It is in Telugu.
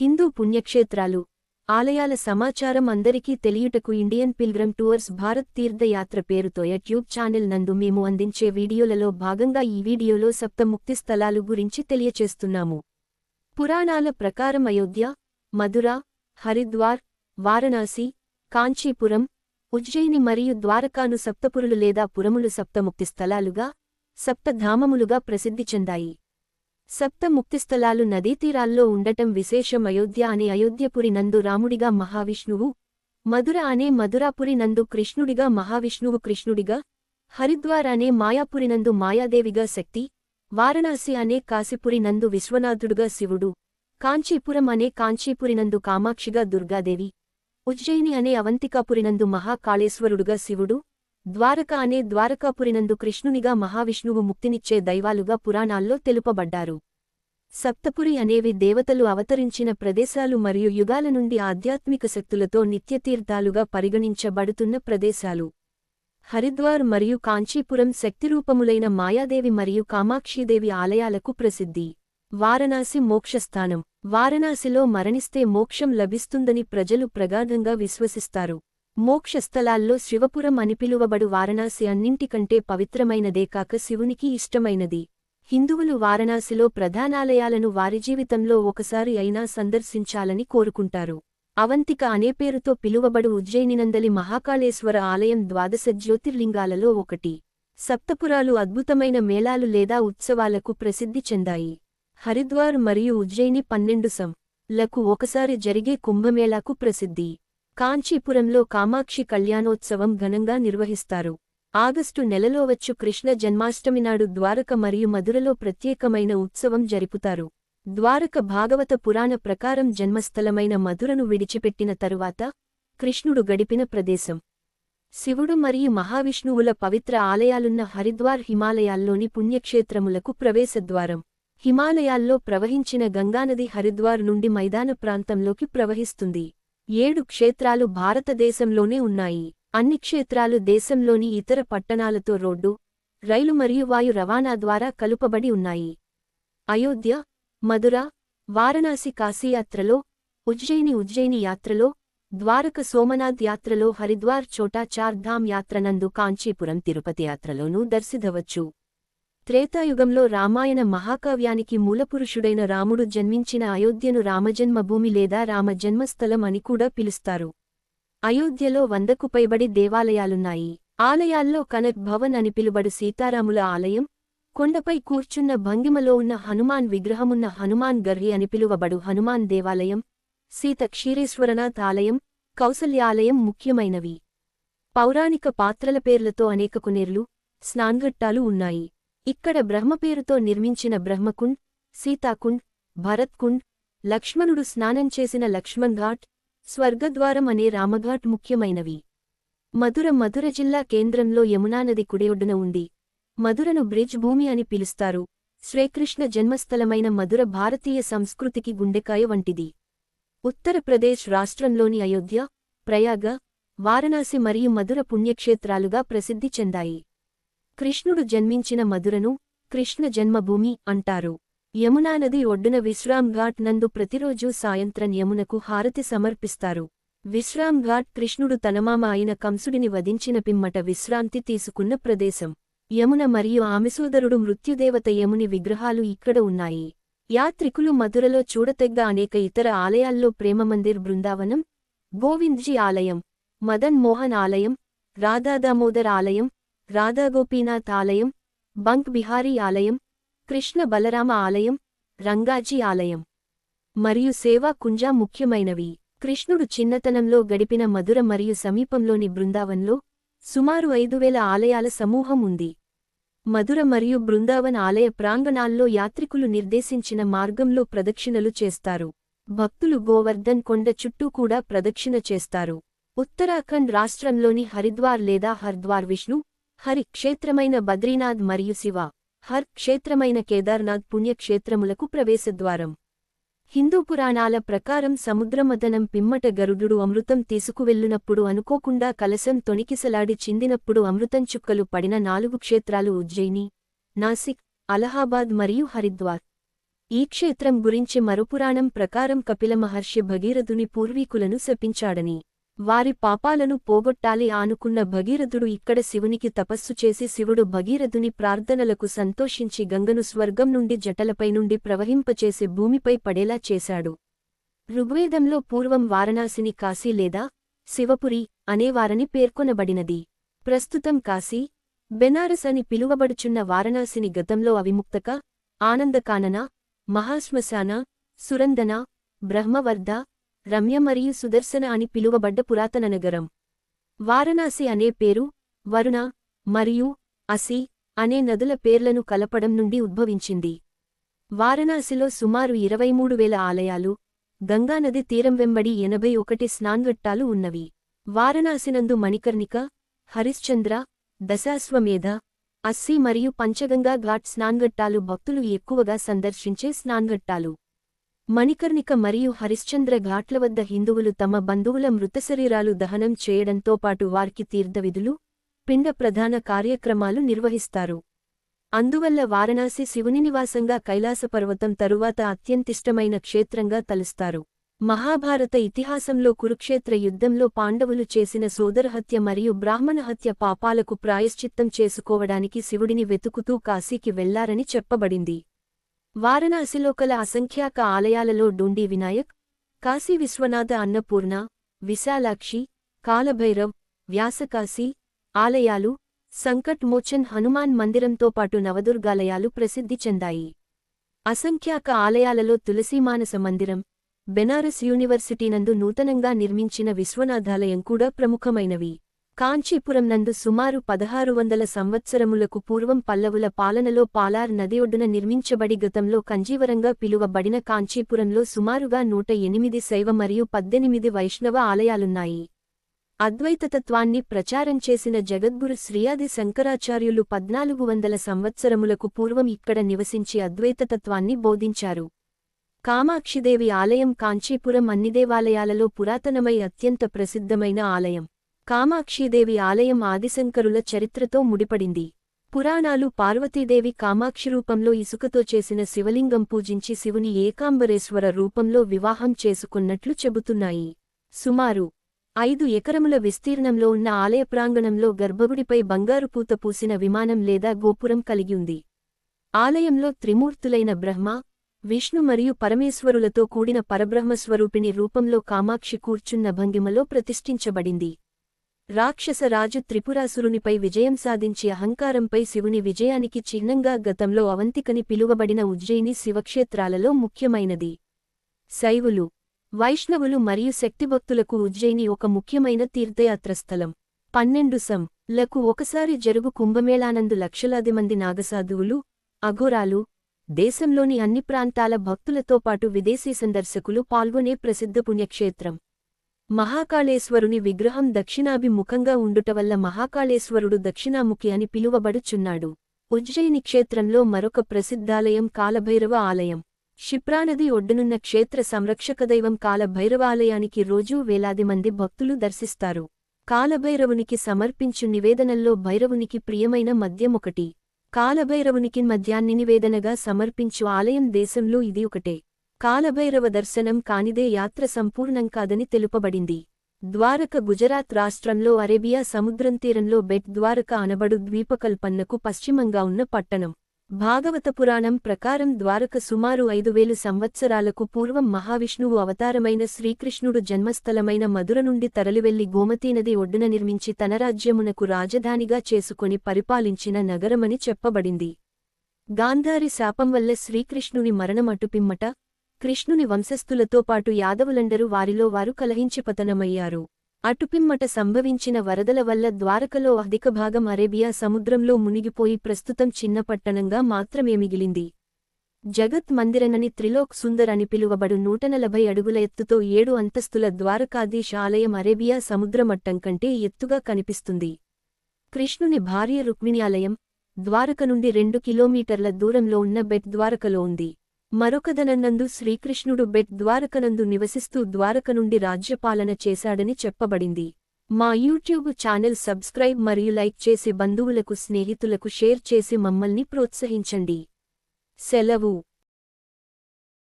హిందూ పుణ్యక్షేత్రాలు ఆలయాల సమాచారం అందరికీ తెలియుటకు Indian pilgrim tours Bharat Tirthayatra పేరుతో యూట్యూబ్ ఛానల్ నందు మేము అందించే వీడియోలలో భాగంగా ఈ వీడియోలో సప్తముక్తి స్థలాలు గురించి తెలియచేస్తున్నాము. పురాణాల ప్రకారం అయోధ్య మధుర హరిద్వార్ వారణాసి కాంచీపురం ఉజ్జయిని మరియు ద్వారకాను సప్తపురులు లేదా పురములు సప్తముక్తి స్థలాలుగా సప్తధామములుగా ప్రసిద్ధి చెందాయి. సప్త ముక్తిస్థలాలు నదీతీరాల్లో ఉండటం విశేషం. అయోధ్య అనే అయోధ్యపురి నందు రాముడిగా మహావిష్ణువు మధుర అనే మధురాపురి నందు కృష్ణుడిగా మహావిష్ణువు కృష్ణుడిగా హరిద్వార్ అనే మాయాపురి నందు మాయాదేవిగా శక్తి వారణాసి అనే కాశీపురి నందు విశ్వనాథుడుగా శివుడు కాంచీపురం అనే కాంచీపురినందు కామాక్షిగా దుర్గాదేవి ఉజ్జయిని అనే అవంతికాపురినందు మహాకాళేశ్వరుడుగా శివుడు ద్వారక అనే ద్వారకాపురినందు కృష్ణునిగా మహావిష్ణువు ముక్తినిచ్చే దైవాలుగా పురాణాల్లో తెలుపబడ్డారు. సప్తపురి అనేవి దేవతలు అవతరించిన ప్రదేశాలు మరియు యుగాల నుండి ఆధ్యాత్మిక శక్తులతో నిత్యతీర్థాలుగా పరిగణించబడుతున్న ప్రదేశాలు. హరిద్వార్ మరియు కాంచీపురం శక్తిరూపములైన మాయాదేవి మరియు కామాక్షీదేవి ఆలయాలకు ప్రసిద్ధి. వారణాసి మోక్షస్థానం. వారణాసిలో మరణిస్తే మోక్షం లభిస్తుందని ప్రజలు ప్రగాఢంగా విశ్వసిస్తారు. మోక్షస్థలాల్లో శివపురం అని పిలువబడు వారణాసి అన్నింటికంటే పవిత్రమైనదే కాక శివునికి ఇష్టమైనది. హిందువులు వారణాసిలో ప్రధానాలయాలను వారి జీవితంలో ఒకసారి అయినా సందర్శించాలని కోరుకుంటారు. అవంతిక అనే పేరుతో పిలువబడు ఉజ్జయినినందలి మహాకాళేశ్వర ఆలయం ద్వాదశ జ్యోతిర్లింగాలలో ఒకటి. సప్తపురాలు అద్భుతమైన మేళాలు లేదా ఉత్సవాలకు ప్రసిద్ధి చెందాయి. హరిద్వార్ మరియు ఉజ్జయిని పన్నెండు సం. లకు ఒకసారి జరిగే కుంభమేళాకు ప్రసిద్ధి. కాంచీపురంలో కామాక్షి కళ్యాణోత్సవం ఘనంగా నిర్వహిస్తారు. ఆగస్టు నెలలో వచ్చు కృష్ణ జన్మాష్టమి నాడు ద్వారక మరియు మధురలో ప్రత్యేకమైన ఉత్సవం జరుపుతారు. ద్వారక భాగవత పురాణ ప్రకారం జన్మస్థలమైన మధురను విడిచిపెట్టిన తరువాత కృష్ణుడు గడిపిన ప్రదేశం. శివుడు మరియు మహావిష్ణువుల పవిత్ర ఆలయాలున్న హరిద్వార్ హిమాలయాల్లోని పుణ్యక్షేత్రములకు ప్రవేశద్వారం హిమాలయాల్లో ప్రవహించిన గంగానది హరిద్వార్ నుండి మైదాన ప్రాంతంలోకి ప్రవహిస్తుంది. ఏడు క్షేత్రాలు భారతదేశంలోనే ఉన్నాయి. అన్ని క్షేత్రాలు దేశంలోని ఇతర పట్టణాలతో రోడ్డు రైలు మరియు వాయు రవాణా ద్వారా కలుపబడి ఉన్నాయి. అయోధ్య మధుర వారణాసి కాశీయాత్రలో ఉజ్జయిని ఉజ్జయిని యాత్రలో ద్వారక సోమనాథ్ యాత్రలో హరిద్వార్ చోటా చార్ధామ్ యాత్రనందు కాంచీపురం తిరుపతి యాత్రలోనూ దర్శించవచ్చు త్రేతాయుగంలో రామాయణ మహాకావ్యానికి మూలపురుషుడైన రాముడు జన్మించిన అయోధ్యను రామజన్మభూమి లేదా రామజన్మస్థలం అని కూడా పిలుస్తారు. అయోధ్యలో వందకు పైబడి దేవాలయాలున్నాయి. ఆలయాల్లో కనక్ భవన్ అని పిలుబడు సీతారాముల ఆలయం కొండపై కూర్చున్న భంగిమలో ఉన్న హనుమాన్ విగ్రహమున్న హనుమాన్ గర్హి అని పిలువబడు హనుమాన్ దేవాలయం సీత క్షీరేశ్వరనాథ్ ఆలయం కౌసల్యాలయం ముఖ్యమైనవి. పౌరాణిక పాత్రల పేర్లతో అనేక కొనేర్లు స్నాన్ఘట్టాలు ఉన్నాయి. ఇక్కడ బ్రహ్మపేరుతో నిర్మించిన బ్రహ్మకుండ్ సీతాకుండ్ భరత్కుండ్ లక్ష్మణుడు స్నానం చేసిన లక్ష్మణ్ఘాట్ స్వర్గద్వారం అనే రామఘాట్ ముఖ్యమైనవి. మధుర మధుర జిల్లా కేంద్రంలో యమునానది కుడియొడ్డున ఉంది. మధురను బ్రిడ్జ్ భూమి అని పిలుస్తారు. శ్రీకృష్ణ జన్మస్థలమైన మధుర భారతీయ సంస్కృతికి గుండెకాయ వంటిది. ఉత్తరప్రదేశ్ రాష్ట్రంలోని అయోధ్య ప్రయాగ వారణాసి మరియు మధుర పుణ్యక్షేత్రాలుగా ప్రసిద్ధి చెందాయి. కృష్ణుడు జన్మించిన మధురను కృష్ణ జన్మభూమి అంటారు. యమునా నది ఒడ్డున విశ్రామ్ ఘాట్ నందు ప్రతిరోజూ సాయంత్రం యమునకు హారతి సమర్పిస్తారు. విశ్రామ్ ఘాట్ కృష్ణుడు తనమామ అయిన కంసుడిని వధించిన పిమ్మట విశ్రాంతి తీసుకున్న ప్రదేశం. యమున మరియు ఆమెసోదరుడు మృత్యుదేవత యముని విగ్రహాలు ఇక్కడ ఉన్నాయి. యాత్రికులు మధురలో చూడతెగ్గ అనేక ఇతర ఆలయాల్లో ప్రేమమందిర్ బృందావనం గోవింద్జీ ఆలయం మదన్ మోహన్ ఆలయం రాధాదామోదర్ ఆలయం రాధాగోపీనాథ్ ఆలయం బంక్ బిహారీ ఆలయం కృష్ణ బలరామ ఆలయం రంగాజీ ఆలయం. మరియు సేవా కుంజా ముఖ్యమైనవి. కృష్ణుడు చిన్నతనంలో గడిపిన మధుర మరియు సమీపంలోని బృందావన్లో సుమారు ఐదు వేల ఆలయాల సమూహం ఉంది. మధుర మరియు బృందావన్ ఆలయ ప్రాంగణాల్లో యాత్రికులు నిర్దేశించిన మార్గంలో ప్రదక్షిణలు చేస్తారు. భక్తులు గోవర్ధన్ కొండ చుట్టూ కూడా ప్రదక్షిణ చేస్తారు. ఉత్తరాఖండ్ రాష్ట్రంలోని హరిద్వార్ లేదా హర్ద్వార్ విష్ణు హరి క్షేత్రమైన బద్రీనాథ్ మరియు శివ హర్ క్షేత్రమైన కేదార్నాథ్ పుణ్యక్షేత్రములకు ప్రవేశద్వారం. హిందూ పురాణాల ప్రకారం సముద్రమదనం పిమ్మట గరుడుడు అమృతం తీసుకువెళ్ళునప్పుడు అనుకోకుండా కలశం తొణికిసలాడి చిందినప్పుడు అమృతం చుక్కలు పడిన నాలుగు క్షేత్రాలు ఉజ్జయిని నాసిక్ అలహాబాద్ మరియు హరిద్వార్. ఈ క్షేత్రం గురించి మరుపురాణం ప్రకారం కపిల మహర్షి భగీరథుని పూర్వీకులను శపించాడని. వారి పాపాలను పోగొట్టాలి ఆనుకున్న భగీరథుడు ఇక్కడ శివునికి తపస్సు చేసి శివుడు భగీరథుని ప్రార్థనలకు సంతోషించి గంగను స్వర్గం నుండి జటలపై నుండి ప్రవహింపచేసి భూమిపై పడేలా చేశాడు. ఋగ్వేదంలో పూర్వం వారణాసిని కాశీ లేదా శివపురి అనేవారని పేర్కొనబడినది. ప్రస్తుతం కాశీ బెనారస్ అని పిలువబడుచున్న వారణాసిని గతంలో అవిముక్తక ఆనందకానన మహాశ్మశాన సురందన బ్రహ్మవర్ధ రమ్య మరియు సుదర్శన అని పిలువబడ్డ పురాతన నగరం. వారణాసి అనే పేరు వరుణ మరియు అసి అనే నదుల పేర్లను కలపడం నుండి ఉద్భవించింది. వారణాసిలో సుమారు ఇరవై మూడు వేల ఆలయాలు గంగానది తీరం వెంబడి ఎనభై ఒకటి స్నాన్ఘట్టాలు ఉన్నవి. వారణాసినందు మణికర్ణిక హరిశ్చంద్ర దశాశ్వమేధ అస్సి మరియు పంచగంగా ఘాట్ స్నాన్ఘట్టాలు భక్తులు ఎక్కువగా సందర్శించే స్నాన్ఘట్టాలు మణికర్ణిక మరియు హరిశ్చంద్ర ఘాట్ల వద్ద హిందువులు తమ బంధువుల మృతశరీరాలు దహనం చేయడంతో పాటు వారికి తీర్థవిధులు పిండ ప్రధాన కార్యక్రమాలు నిర్వహిస్తారు. అందువల్ల వారణాసి శివుని నివాసంగా కైలాసపర్వతం తరువాత అత్యంతిష్టమైన క్షేత్రంగా తలుస్తారు. మహాభారత ఇతిహాసంలో కురుక్షేత్ర యుద్ధంలో పాండవులు చేసిన సోదరహత్య మరియు బ్రాహ్మణహత్య పాపాలకు ప్రాయశ్చిత్తం చేసుకోవడానికి శివుడిని వెతుకుతూ కాశీకి వెళ్ళారని చెప్పబడింది. వారణాసిలో కల అసంఖ్యాక ఆలయాలలో డుండి వినాయక్ కాశీ విశ్వనాథ అన్నపూర్ణ విశాలాక్షి కాలభైరవ్ వ్యాసకాశీ ఆలయాలు సంకట్ మోచన్ హనుమాన్ మందిరంతో పాటు నవదుర్గాలయాలు ప్రసిద్ధి చెందాయి. అసంఖ్యాక ఆలయాలలో తులసీమానస మందిరం బెనారస్ యూనివర్సిటీ నందు నూతనంగా నిర్మించిన విశ్వనాథాలయం కూడా ప్రముఖమైనవి. కాంచీపురం నందు సుమారు పదహారు వందల సంవత్సరములకు పూర్వం పల్లవుల పాలనలో పాలార్ నది ఒడ్డున నిర్మించబడి గతంలో కంజీవరంగా పిలువబడిన కాంచీపురంలో సుమారుగా నూట ఎనిమిది శైవ మరియు పద్దెనిమిది వైష్ణవ ఆలయాలున్నాయి. అద్వైతతత్వాన్ని ప్రచారం చేసిన జగద్గురు శ్రీయాది శంకరాచార్యులు పద్నాలుగు వందల సంవత్సరములకు పూర్వం ఇక్కడ నివసించి అద్వైతతత్వాన్ని బోధించారు. కామాక్షిదేవి ఆలయం కాంచీపురం అన్ని దేవాలయాలలో పురాతనమై అత్యంత ప్రసిద్ధమైన ఆలయం. కామాక్షీదేవి ఆలయం ఆదిశంకరుల చరిత్రతో ముడిపడింది. పురాణాలు పార్వతీదేవి కామాక్షి రూపంలో ఇసుకతో చేసిన శివలింగం పూజించి శివుని ఏకాంబరేశ్వర రూపంలో వివాహం చేసుకున్నట్లు చెబుతున్నాయి. సుమారు ఐదు ఎకరముల విస్తీర్ణంలో ఉన్న ఆలయ ప్రాంగణంలో గర్భగుడిపై బంగారు పూత పూసిన విమానం లేదా గోపురం కలిగిఉంది ఆలయంలో త్రిమూర్తులైన బ్రహ్మ విష్ణు మరియు పరమేశ్వరులతో కూడిన పరబ్రహ్మస్వరూపిణి రూపంలో కామాక్షి కూర్చున్న భంగిమలో ప్రతిష్ఠించబడింది. రాక్షస రాజు త్రిపురాసురునిపై విజయం సాధించి అహంకారంపై శివుని విజయానికి చిహ్నంగా గతంలో అవంతికని పిలువబడిన ఉజ్జయిని శివక్షేత్రాలలో ముఖ్యమైనది. శైవులు వైష్ణవులు మరియు శక్తిభక్తులకు ఉజ్జయిని ఒక ముఖ్యమైన తీర్థయాత్రస్థలం పన్నెండు సం. లకు ఒకసారి జరుగు కుంభమేళానందు లక్షలాది మంది నాగసాధువులు అఘోరాలు దేశంలోని అన్ని ప్రాంతాల భక్తులతో పాటు విదేశీ సందర్శకులు పాల్గొనే ప్రసిద్ధ పుణ్యక్షేత్రం. మహాకాళేశ్వరుని విగ్రహం దక్షిణాభిముఖంగా ఉండుట వల్ల మహాకాళేశ్వరుడు దక్షిణాముఖి అని పిలువబడుచున్నాడు. ఉజ్జయిని క్షేత్రంలో మరొక ప్రసిద్ధాలయం కాలభైరవ ఆలయం. క్షిప్రానది ఒడ్డునున్న క్షేత్ర సంరక్షకదైవం కాలభైరవాలయానికి రోజూ వేలాది మంది భక్తులు దర్శిస్తారు. కాలభైరవునికి సమర్పించు నివేదనల్లో భైరవునికి ప్రియమైన మద్యమొకటి. కాలభైరవునికి మద్యాన్ని నివేదనగా సమర్పించు ఆలయం దేశంలో ఇది ఒకటే. కాలభైరవ దర్శనం కానిదే యాత్ర సంపూర్ణం కాదని తెలుపబడింది. ద్వారక గుజరాత్ రాష్ట్రంలో అరేబియా సముద్రం తీరంలో బెట్ ద్వారక అనబడు ద్వీపకల్పన్నకు పశ్చిమంగా ఉన్న పట్టణం. భాగవత పురాణం ప్రకారం ద్వారక సుమారు ఐదు వేలు సంవత్సరాలకు పూర్వం మహావిష్ణువు అవతారమైన శ్రీకృష్ణుడు జన్మస్థలమైన మధుర నుండి తరలివెళ్ళి గోమతీనది ఒడ్డున నిర్మించి తన రాజ్యమునకు రాజధానిగా చేసుకుని పరిపాలించిన నగరమని చెప్పబడింది. గాంధారి శాపం వల్ల శ్రీకృష్ణుని మరణం అటుపిమ్మట కృష్ణుని వంశస్థులతో పాటు యాదవులందరూ వారిలో వారు కలహించి పతనమయ్యారు అటుపిమ్మట సంభవించిన వరదల వల్ల ద్వారకలో అధిక భాగం అరేబియా సముద్రంలో మునిగిపోయి ప్రస్తుతం చిన్న పట్టణంగా మాత్రమే మిగిలింది. జగత్ మందిరనని త్రిలోక్ సుందర్ అని పిలువబడు నూట నలభై అడుగుల ఎత్తుతో ఏడు అంతస్తుల ద్వారకాధీశ ఆలయం అరేబియా సముద్రమట్టం కంటే ఎత్తుగా కనిపిస్తుంది. కృష్ణుని భార్య రుక్మిణి ఆలయం ద్వారక నుండి రెండు కిలోమీటర్ల దూరంలో ఉన్న బెట్ ద్వారకలో ఉంది. మరొకదనన్నందు శ్రీకృష్ణుడు బెట్ ద్వారకనందు నివసిస్తూ ద్వారక నుండి రాజ్యపాలన చేశాడని చెప్పబడింది. మా యూట్యూబ్ ఛానల్ సబ్స్క్రైబ్ మరియు లైక్ చేసి బంధువులకు స్నేహితులకు షేర్ చేసి మమ్మల్ని ప్రోత్సహించండి. సెలవు.